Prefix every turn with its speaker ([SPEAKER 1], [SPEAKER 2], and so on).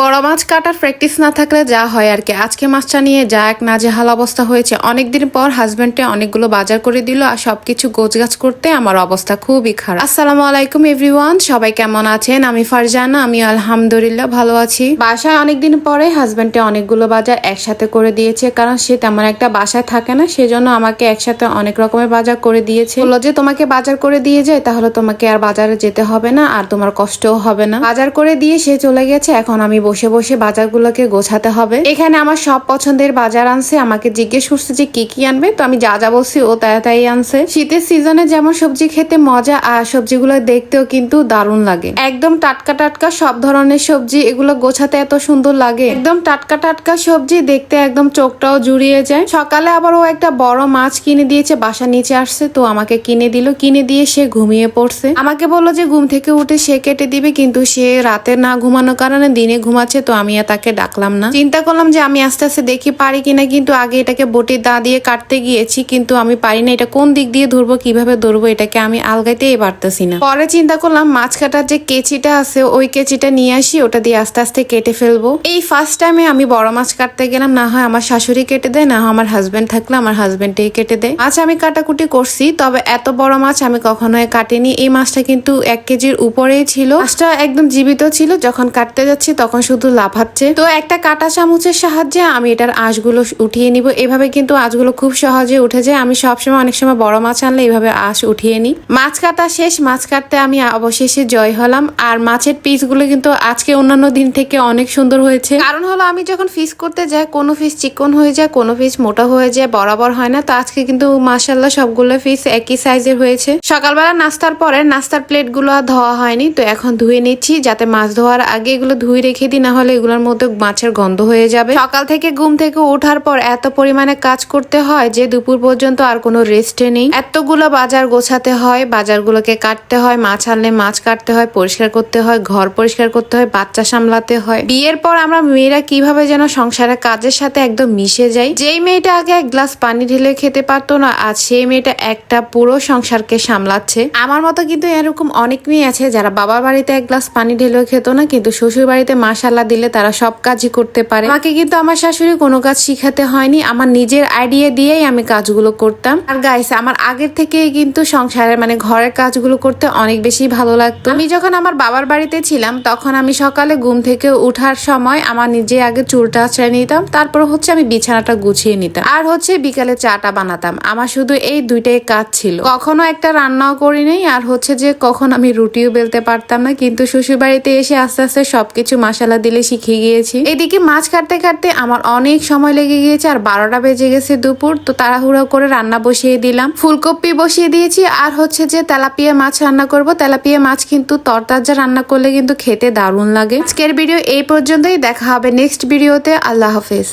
[SPEAKER 1] বড় মাছ কাটার প্র্যাকটিস না থাকলে যা হয় আর কি। আজকে মাছটা নিয়ে যা এক নাজেহাল অবস্থা হয়েছে। অনেকদিন পর হাজবেন্ডে অনেকগুলো বাজার করে দিল আর সবকিছু গোছগাছ করতে আমার অবস্থা খুবই খারাপ। আসসালামু আলাইকুম এভরিওয়ান সবাই কেমন আছেন? আমি ফারজানা, আমি আলহামদুলিল্লাহ ভালো আছি। বাসায় অনেকদিন পরে হাজবেন্ডে অনেকগুলো বাজার একসাথে করে দিয়েছে কারণ সে তেমন একটা বাসায় থাকে না, সেজন্য আমাকে একসাথে অনেক রকমের বাজার করে দিয়েছে। বলল যে, তোমাকে বাজার করে দিয়ে যায়, তাহলে তোমাকে আর বাজারে যেতে হবে না, আর তোমার কষ্টও হবে না। বাজার করে দিয়ে সে চলে গেছে, এখন আমি বসে বসে বাজারগুলোকে গোছাতে হবে। এখানে আমার সব পছন্দের বাজার আনছে। আমাকে জিজ্ঞেস করছে যে কি কি আনবে? তো আমি যা যা বলছি ও তাই তাই আনছে। শীতের সিজনে যেমন সবজি খেতে মজা, আর সবজিগুলো দেখতেও কিন্তু দারুণ লাগে। একদম টাটকা টাটকা সব ধরনের সবজি, এগুলো গোছাতে এত সুন্দর লাগে। একদম টাটকা টাটকা সবজি দেখতে একদম চোখটাও জুড়িয়ে যায়। সকালে আবার ও একটা বড় মাছ কিনে দিয়েছে, বাসা নিচে আসছে, তো আমাকে কিনে দিল। কিনে দিয়ে সে ঘুমিয়ে পড়ছে। আমাকে বলল যে ঘুম থেকে উঠে সে কেটে দিবে, কিন্তু সে রাতে না ঘুমানোর কারণে দিনে ঘুমাচ্ছে তো আমি তাকে ডাকলাম না। চিন্তা করলাম যে আমি আস্তে আস্তে দেখি পারি কিনা, কিন্তু আগে এটাকে বটির দা দিয়ে কাটতে গিয়েছি, কিন্তু আমি পারি না এটা কোন দিক দিয়ে ধরবো, কীভাবে ধরবো, এটাকে আমি আলগাইতেই পারতেছি না। পরে চিন্তা করলাম মাছ কাটার যে কেচিটা আছে, ওই কেচিটা নিয়ে আসি, ওটা দিয়ে আস্তে আস্তে কেটে ফেলব। এই ফার্স্ট টাইমে আমি বড় মাছ কাটতে গেলাম, না হয় আমার শাশুড়ি কেটে দেয়, না হয় আমার হাজবেন্ড থাকলে আমার হাজবেন্ডই কেটে দেয়। মাছ আমি কাটাকুটি করছি, তবে এত বড় মাছ আমি কখনোই কাটিনি। এই মাছটা কিন্তু এক কেজির উপরেই ছিল। মাছটা একদম জীবিত ছিল, যখন কাটতে যাচ্ছি তখন শুধু লাফাচ্ছে তো একটা কাটা চামচের সাহায্যে আমি এটার আঁশগুলো উঠিয়ে নিব। এভাবে কিন্তু আঁশগুলো খুব সহজে উঠে যায়। আমি সবসময় অনেক সময় বড় মাছ আনলে এভাবে আঁশ উঠিয়ে নিই। মাছ কাটা শেষ। মাছ কাটতে আমি অবশেষে জয় হলাম। আর মাছের পিসগুলো কিন্তু আজকে অন্যান্য দিন থেকে অনেক সুন্দর হয়েছে। কারণ হলো আমি যখন ফিস করতে যাই, কোনো ফিস চিকন হয়ে যায়, কোনো ফিস মোটা হয়ে যায়, বরাবর হয় না। তো আজকে কিন্তু মাসাল্লাহ সবগুলো ফিস একই সাইজের হয়েছে। সকালবেলা নাস্তার পরে নাস্তার প্লেটগুলো ধোয়া হয়নি। তো এখন ধুয়ে নিচ্ছি যাতে মাছ ধোয়ার আগে এগুলো ধুয়ে রেখে দিই না হলে এগুলোর মধ্যে মাছের গন্ধ হয়ে যাবে। সকাল থেকে ঘুম থেকে ওঠার পর এত পরিমাণে কাজ করতে হয় যে দুপুর পর্যন্ত আর কোনো রেস্টে নেই। এতগুলো বাজার গোছাতে হয়, বাজারগুলোকে কাটতে হয়, মাছ আনলে মাছ কাটতে হয়, পরিষ্কার করতে হয়, ঘর পরিষ্কার করতে হয়, বাচ্চা সামলাতে হয়। বিয়ের পর আমরা মেয়েরা কীভাবে যেন সংসারের কাজের সাথে একদম মিশে যাই। যেই মেয়েটা আগে এক গ্লাস পানি ঢেলে খেতে পারতো না, আজ সেই মেয়েটা একটা পুরো সংসারকে সামলাচ্ছে। আমার মতো কিন্তু এরকম অনেক মেয়ে আছে যারা বাবার বাড়িতে এক গ্লাস পানি ঢেলেও খেত না, কিন্তু শ্বশুর বাড়িতে মাসাল্লাহ দিলে তারা সব কাজই করতে পারে। আমাকে কিন্তু আমার শাশুড়ি কোনো কাজ শিখাতে হয়নি। আমার নিজের আইডিয়া দিয়েই আমি কাজগুলো করতাম। আর গাইস আমার আগের থেকেই কিন্তু সংসারের মানে ঘরের কাজগুলো করতে অনেক বেশি ভালো লাগতো। আমি যখন আমার বাবার বাড়িতে ছিলাম, তখন আমি সকালে ঘুম থেকে উঠার সময় আমার নিজে আগে চুলটা আঁচড়ে নিতাম। তারপর হচ্ছে আমি বিছানাটা গুছিয়ে নিতাম। আর হচ্ছে বিকালে চাটা বানাতাম। আমার শুধু এই দুইটাই কাজ ছিল। কখনো একটা রান্নাও করি নাই। আর হচ্ছে যে কখন আমি রুটিও বেলতে পারতাম না। কিন্তু শ্বশুর বাড়িতে এসে আস্তে আস্তে সবকিছু মশলা দিলে শিখে গিয়েছি। এদিকে মাছ কাটতে কাটতে আমার অনেক সময় লেগে গিয়েছে আর বারোটা বেজে গেছে দুপুর, তো তাড়াহুড়ো করে রান্না বসিয়ে দিলাম। ফুলকপি বসিয়ে দিয়েছি আর হচ্ছে যে তেলাপিয়া মাছ রান্না করব। তেলাপিয়া মাছ কিন্তু তরতাজা রান্না করলে কিন্তু খেতে দারুণ লাগে। আজকের ভিডিও এই পর্যন্তই, দেখা হবে নেক্সট ভিডিওতে। আল্লাহ হাফেজ।